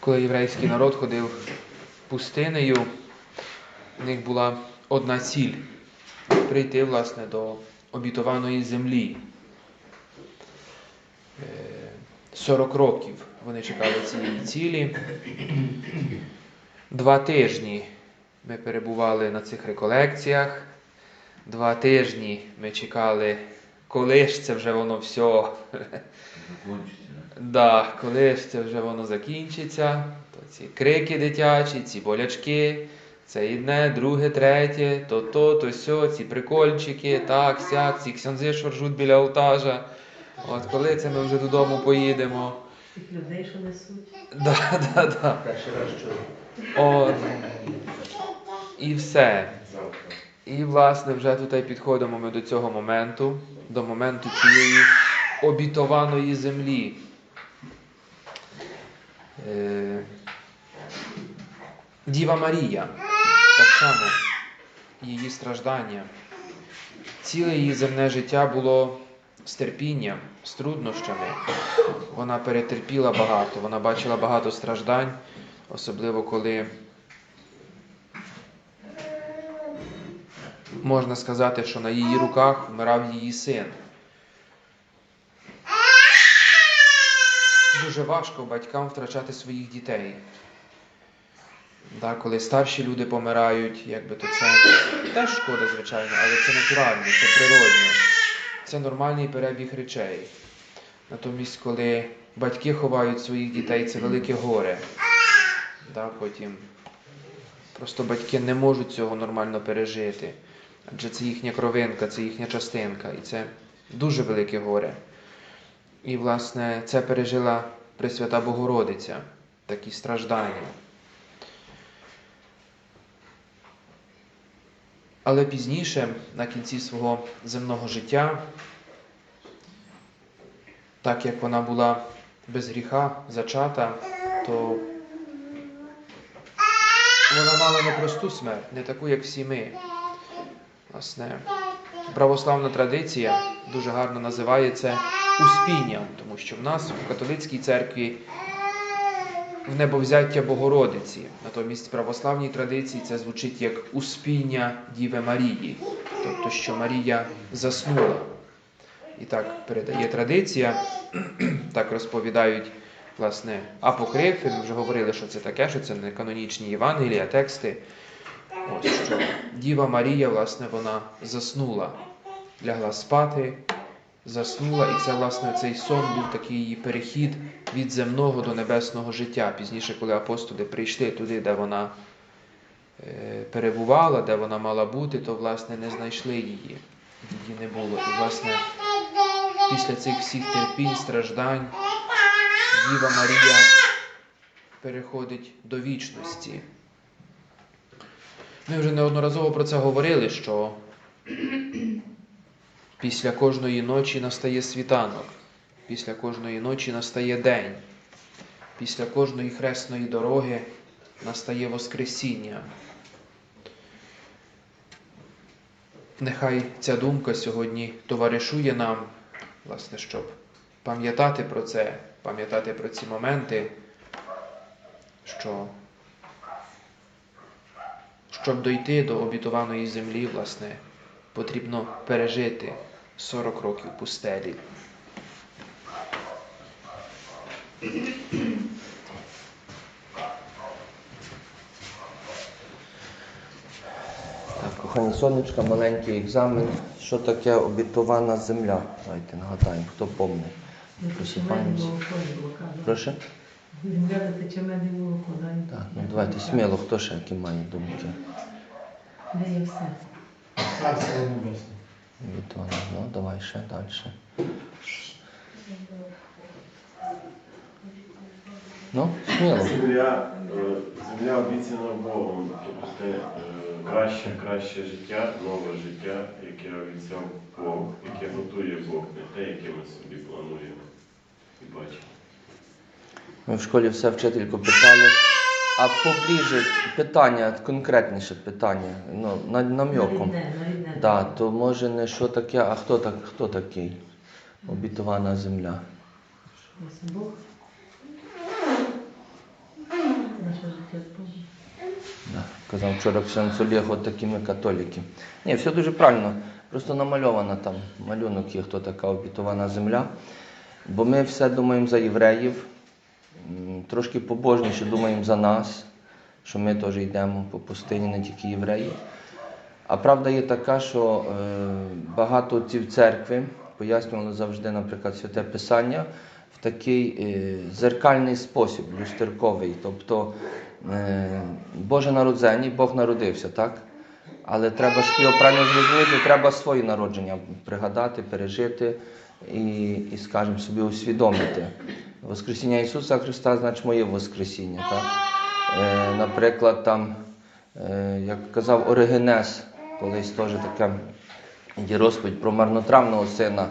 коли єврейський народ ходив пустинею, в них була одна ціль прийти власне до обітованої землі. Е, 40 років вони чекали цієї цілі. Два тижні ми перебували на цих реколекціях. Два тижні ми чекали, коли ж це вже воно все. Да, коли ж це вже воно закінчиться, то ці крики дитячі, ці болячки, це одне, друге, третє, то то, то сьо, ці прикольчики, так, сяк, ці ксьонзи, що ржуть біля алтажа. От коли це ми вже додому поїдемо. Тих людей, що несуть. Да, да, да. Перший раз чую. От. І все. І, власне, вже тут підходимо ми до цього моменту, до моменту цієї обітованої землі. Е, Діва Марія, так само, її страждання. Ціле її земне життя було з терпінням, з труднощами. Вона перетерпіла багато, вона бачила багато страждань, особливо коли можна сказати, що на її руках вмирав її син. Дуже важко батькам втрачати своїх дітей. Да, коли старші люди помирають, якби то це теж шкода, звичайно, але це натурально, це природньо. Це нормальний перебіг речей. Натомість, коли батьки ховають своїх дітей, це велике горе. Да, потім просто батьки не можуть цього нормально пережити. Адже це їхня кровинка, це їхня частинка, і це дуже велике горе. І, власне, це пережила Пресвята Богородиця, такі страждання. Але пізніше, на кінці свого земного життя, так як вона була без гріха зачата, то вона мала непросту смерть, не таку, як всі ми. Власне, православна традиція дуже гарно називає це успінням, тому що в нас в католицькій церкві в небовзяття Богородиці. Натомість в православній традиції це звучить як успіння Діви Марії, тобто що Марія заснула. І так передає традиція, так розповідають власне апокрифи. Ми вже говорили, що це таке, що це не канонічні Євангелія, тексти. Ось що Діва Марія, власне, вона заснула, лягла спати, заснула, і це, власне, цей сон був такий її перехід від земного до небесного життя. Пізніше, коли апостоли прийшли туди, де вона е, перебувала, де вона мала бути, то, власне, не знайшли її. Її не було. І, власне, після цих всіх терпінь, страждань, Діва Марія переходить до вічності. Ми вже неодноразово про це говорили, що після кожної ночі настає світанок, після кожної ночі настає день, після кожної хресної дороги настає Воскресіння. Нехай ця думка сьогодні товаришує нам, власне, щоб пам'ятати про це, пам'ятати про ці моменти, що щоб дойти до обітованої землі, власне, потрібно пережити 40 років пустелі. Так, кохані сонечка, маленький екзамен. Що таке обітована земля? Давайте нагадаємо, хто було казано. Прошу? Земля тече мене молоко. Так, ну давайте сміло, хто ще які має думки? Де є все? Царство Небесне. Обітована, ну давай ще далі. Ну, сміло. Земля, е, земля обіцяна Богом, тобто е, краще, краще життя, нове життя, яке обіцяв Бог, яке готує Бог, не те, яке ми собі плануємо і бачимо. Ми в школі все вчительку питали. А поближе питання, конкретніше питання, ну, на- намьоком. Да, то може не що таке, а хто, так, хто такий? Обітована земля. Да. Казав вчора Ксенц Олег, от такі ми католіки. Ні, все дуже правильно. Просто намальована там малюнок є, хто така обітована земля. Бо ми все думаємо за євреїв, трошки побожніше думаємо за нас, що ми теж йдемо по пустині, не тільки євреї. А правда є така, що е, багато отців церкви пояснювали завжди, наприклад, святе Писання в такий е, зеркальний спосіб, люстерковий. Тобто е, Боже народзення, Бог народився, так? Але треба ж його правильно зрозуміти, треба своє народження пригадати, пережити і, і скажімо собі, усвідомити. Воскресіння Ісуса Христа значить моє Воскресіння. Так? Е, наприклад, там, е, як казав Оригенес, колись теж таке є розповідь про марнотравного сина.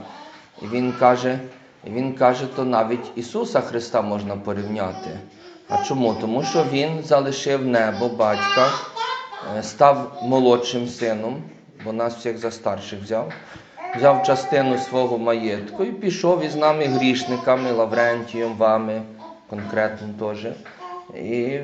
І він каже, він каже, то навіть Ісуса Христа можна порівняти. А чому? Тому що Він залишив небо батька, е, став молодшим сином, бо нас всіх за старших взяв, взяв частину свого маєтку і пішов із нами грішниками, Лаврентієм, вами, конкретно теж. І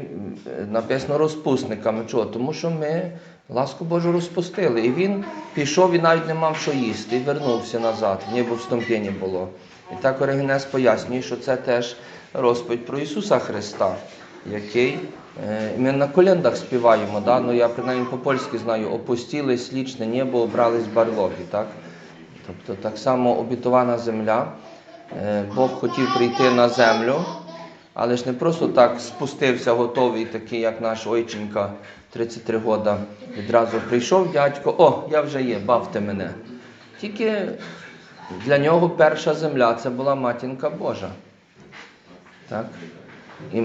написано розпусниками. Чого? Тому що ми ласку Божу розпустили. І він пішов і навіть не мав що їсти, і вернувся назад. Небо в стомпінні було. І так Оригенес пояснює, що це теж розповідь про Ісуса Христа, який е, ми на колендах співаємо. Да? Ну, я принаймні по-польськи знаю, опустили слічне небо, обрались барлоги. Так? Тобто так само обітована земля. Е, Бог хотів прийти на землю, але ж не просто так спустився готовий, такий, як наш ойченька 33 роки. Відразу прийшов дядько, о, я вже є, бавте мене. Тільки для нього перша земля це була матінка Божа. Так?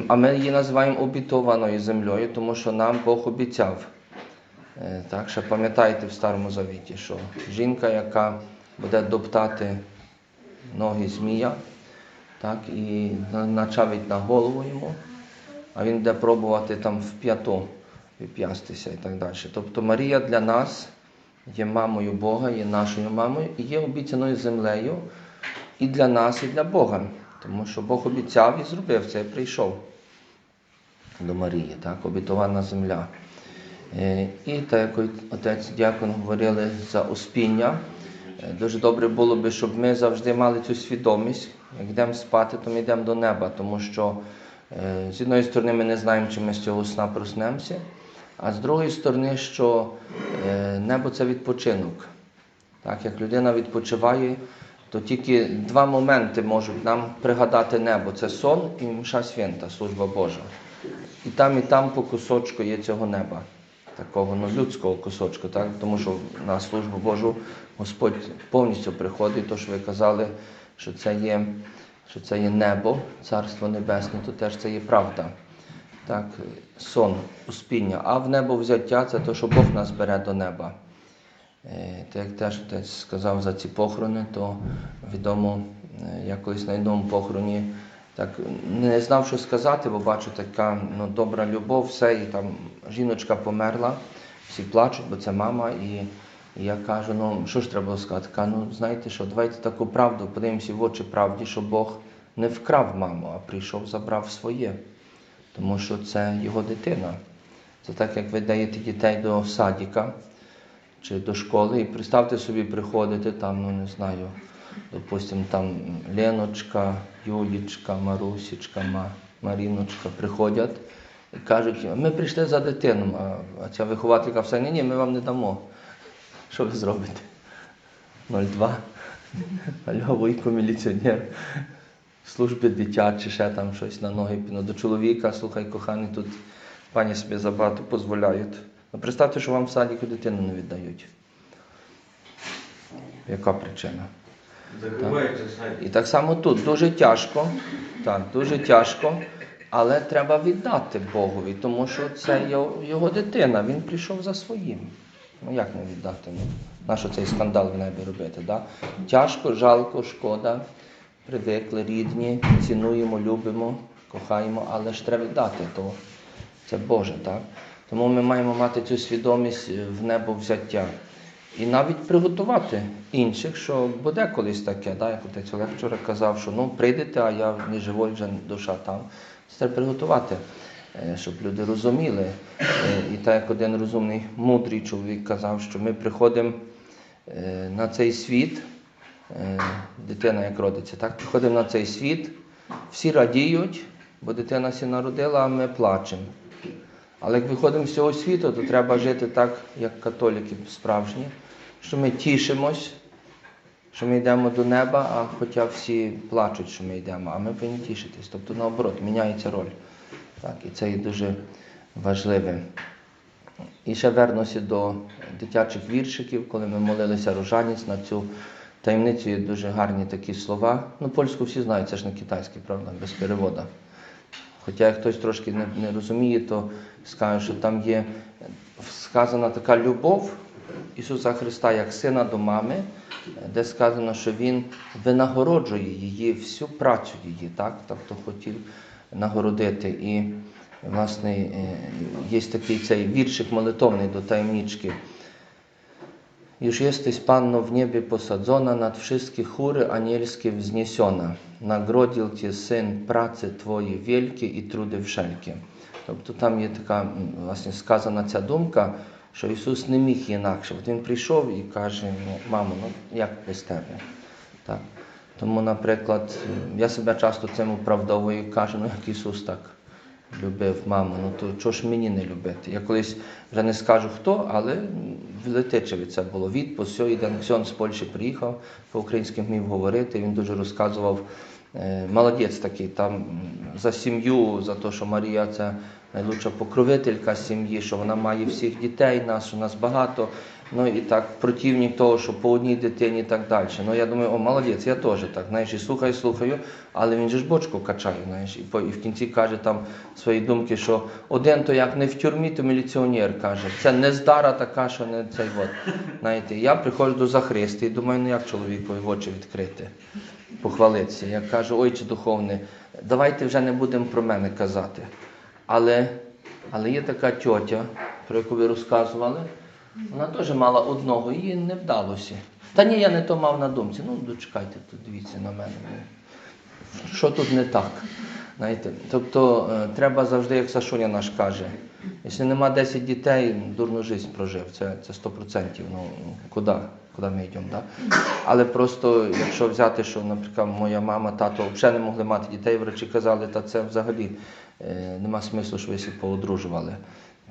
А ми її називаємо обітованою землею, тому що нам Бог обіцяв. Е, Так, ще пам'ятаєте в Старому Завіті, що жінка, яка буде доптати ноги змія, так, і начавить на голову йому, а він буде пробувати там в п'яту вип'ястися і так далі. Тобто Марія для нас є мамою Бога, є нашою мамою і є обіцяною землею і для нас, і для Бога. Тому що Бог обіцяв і зробив це, і прийшов до Марії, так, обітована земля. Е, І так, як отець дякон говорили за успіння, дуже добре було би, щоб ми завжди мали цю свідомість. Як йдемо спати, то ми йдемо до неба, тому що е, з одної сторони ми не знаємо, чи ми з цього сна проснемося, а з другої сторони, що е, небо це відпочинок. Так, як людина відпочиває, то тільки два моменти можуть нам пригадати небо: це сон і мша свята, служба Божа. І там, і там по кусочку є цього неба, такого ну, людського кусочку, так? тому що на службу Божу Господь повністю приходить, то що ви казали, що це є, що це є небо, Царство Небесне, то теж це є правда. Так, сон, успіння. А в небо взяття це те, що Бог нас бере до неба. Е, як теж сказав за ці похорони, то відомо, е, я на одному похороні так не знав, що сказати, бо бачу така ну, добра любов, все, і там жіночка померла, всі плачуть, бо це мама. І, і я кажу, ну що ж треба сказати? Кажу, ну знаєте що, давайте таку правду, подивимося в очі правді, що Бог не вкрав маму, а прийшов, забрав своє. Тому що це його дитина. Це так, як ви даєте дітей до садика чи до школи, і представте собі, приходите там, ну не знаю, допустимо, там Леночка, Юлічка, Марусічка, Маріночка приходять і кажуть, ми прийшли за дитину, а, ця вихователька все, ні, ні, ми вам не дамо. Що ви зробите? 02. Алло, вуйко міліціонер. Служби дитячі, ще там щось на ноги. Ну, до чоловіка, слухай, коханий, тут пані собі забагато дозволяють. Ну, представте, що вам в садіку дитину не віддають. Яка причина? Сайт. І так само тут дуже тяжко, так, дуже тяжко, але треба віддати Богові, тому що це його, дитина, він прийшов за своїм. Ну як не віддати? Ну, нащо цей скандал в небі робити? Да? Тяжко, жалко, шкода. Привикли, рідні, цінуємо, любимо, кохаємо, але ж треба віддати, то це Боже, так? Тому ми маємо мати цю свідомість в небо взяття. І навіть приготувати інших, що буде колись таке, да? як отець Олег вчора казав, що ну прийдете, а я не живий, вже душа там. Це треба приготувати. е, щоб люди розуміли. Е, І так як один розумний, мудрий чоловік казав, що ми приходимо е, на цей світ, дитина як родиться, так, приходимо на цей світ, всі радіють, бо дитина сі народила, а ми плачемо. Але як виходимо з цього світу, то треба жити так, як католики справжні, що ми тішимось, що ми йдемо до неба, а хоча всі плачуть, що ми йдемо, а ми повинні тішитись. Тобто наоборот, міняється роль. Так, і це є дуже важливе. І ще вернуся до дитячих віршиків, коли ми молилися рожанець на цю таємницю є дуже гарні такі слова. Ну, польську всі знають, це ж не китайське, правда, без перевода. Хоча як хтось трошки не, не розуміє, то скаже, що там є сказана така любов Ісуса Христа як сина до мами, де сказано, що Він винагороджує її, всю працю її, так? тобто хотів нагородити. І, власне, е, є такий цей віршик молитовний до таємнички. Już jesteś Panno w niebie posadzona, nad wszystkie chóry anielskie wzniesiona. Nagrodził Cię Syn pracy Twojej wielkie і труди wszelkie. Тобто там є така м, власне сказана ця думка, що Ісус не міг інакше. От Він прийшов і каже, ну, мамо, ну як без тебе? Так. Тому, наприклад, я себе часто цим оправдовую і кажу, ну як Ісус так любив маму, ну то чого ж мені не любити? Я колись вже не скажу хто, але в Летичеві це було відпуск. Сьогодні ксьон з Польщі приїхав, по-українськи вмів говорити, він дуже розказував. е, Молодець такий там за сім'ю, за те, що Марія це найлучша покровителька сім'ї, що вона має всіх дітей, нас, що нас багато. Ну і так противник того, що по одній дитині і так далі. Ну я думаю, о, молодець, я теж так. Знаєш, і слухаю, слухаю, але він же ж бочку качає, знаєш, і, по- і в кінці каже там свої думки, що один то як не в тюрмі, то міліціонер каже. Це не здара така, що не цей от. Знаєте, я приходжу до Захристи і думаю, ну як чоловікові очі відкрити, похвалитися. Я кажу, ойче духовне, давайте вже не будемо про мене казати. Але, але є така тьотя, про яку ви розказували, вона теж мала одного, їй не вдалося. Та ні, я не то мав на думці. Ну, дочекайте, тут дивіться на мене. ну, Що тут не так? Знаєте? Тобто е, треба завжди, як Сашуня наш каже, якщо нема 10 дітей, дурну життя прожив. Це, це 100%. Ну, куди? Куди ми йдемо? Да? Але просто, якщо взяти, що, наприклад, моя мама, тато взагалі не могли мати дітей, врачі казали, та це взагалі е, нема смислу, що ви всі поодружували.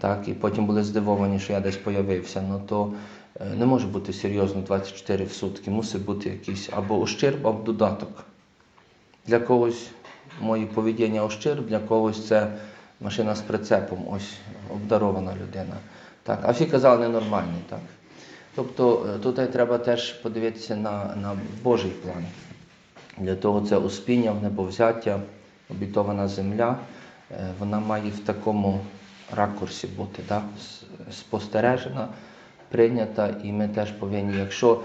Так, і потім були здивовані, що я десь появився. Ну то е, не може бути серйозно 24 в сутки. Мусить бути якийсь або ощерб, або додаток. Для когось мої поведіння ощерб, для когось це машина з прицепом, ось обдарована людина. Так, а всі казали ненормальний. Так? Тобто е, тут треба теж подивитися на, на Божий план. Для того це успіння, небовзяття, обітована земля, е, вона має в такому ракурсі бути, так? спостережена, прийнята, і ми теж повинні, якщо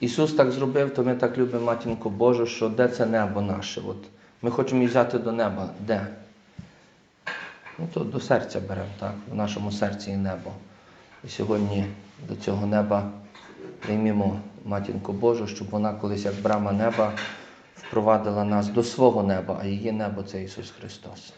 Ісус так зробив, то ми так любимо матінку Божу, що де це небо наше? От ми хочемо її взяти до неба. Де? Ну, то до серця беремо, так? В нашому серці є небо. І сьогодні до цього неба приймімо матінку Божу, щоб вона колись як брама неба впровадила нас до свого неба, а її небо це Ісус Христос.